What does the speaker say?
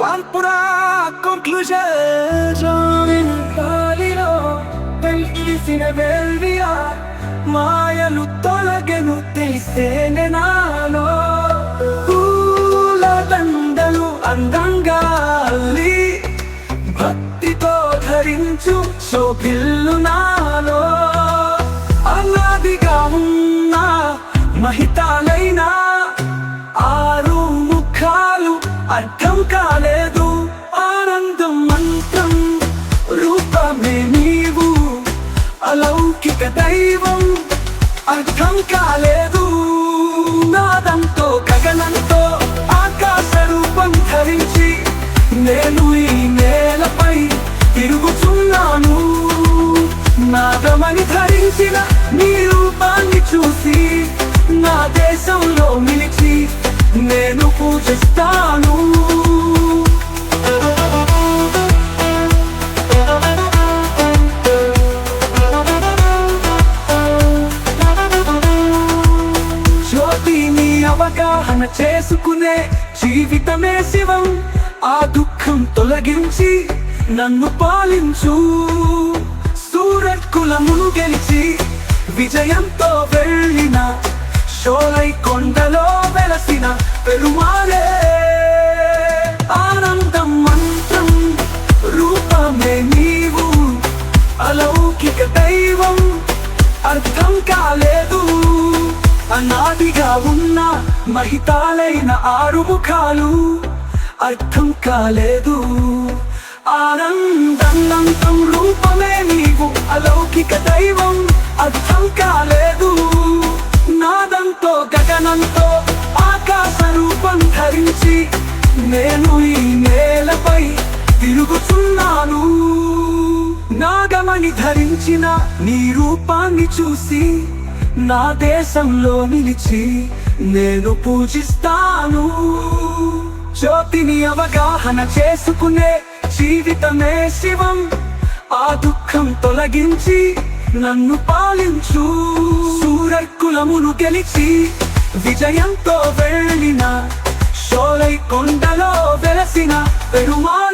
వాల్పురా conclusion గాలిలో వెలిసిన వెల్వియా మాయలు తొలగెను తెలిసేనే నాలో పూల దండలు అందంగా అల్లి భక్తితో ధరించు శోభిల్లు నాలో అనాదిగా ఉన్న మహితాలైన ఆరు అర్థం కాలేదు. ఆనందం మంత్రం. రూపమే నీవు. అలౌకిక దైవం. అర్థం కాలేదు. నాదంతో గగనంతో ఆకాశ రూపం ధరించి నేను ఈ నేలపై తిరుగుతున్నాను నాదమని ధరించిన నీ రూపాన్ని చూసి నా దేశంలో నిలిచి నేను పూజిస్తాను. జ్యోతిని అవగాహన చేసుకునే జీవితమే శివం. ఆ దుఃఖం తొలగించి నన్ను పాలించు. సూరత్కులమును గెలిచి విజయంతో వెళ్ళిన షోలై కొండలో వెలసిన పెరుమాలే ఆనందం మంత్రం రూపమే నీవు అలౌకిక దైవం అర్థం కాలేదు అనాదిగా ఉన్న మహితాలైన ఆరు ముఖాలు అర్థం కాలేదు ఆనందంతం రూపమే నీవు అలౌకిక దైవం నాదంతో ఆకాశ రూపం ధరించి నేను ఈ నేలపై తిరుగుతున్నాను నాగమణి ధరించిన నీ రూపాన్ని చూసి నా దేశంలో నిలిచి నేను పూజిస్తాను. జ్యోతిని అవగాహన చేసుకునే జీవితమే శివం. ఆ దుఃఖం తొలగించి నన్ను పాలించు. సూరకులమును గెలిచి విజయంతో వెళ్ళిన షోలై కొండలో వెలసిన పెరుమాలే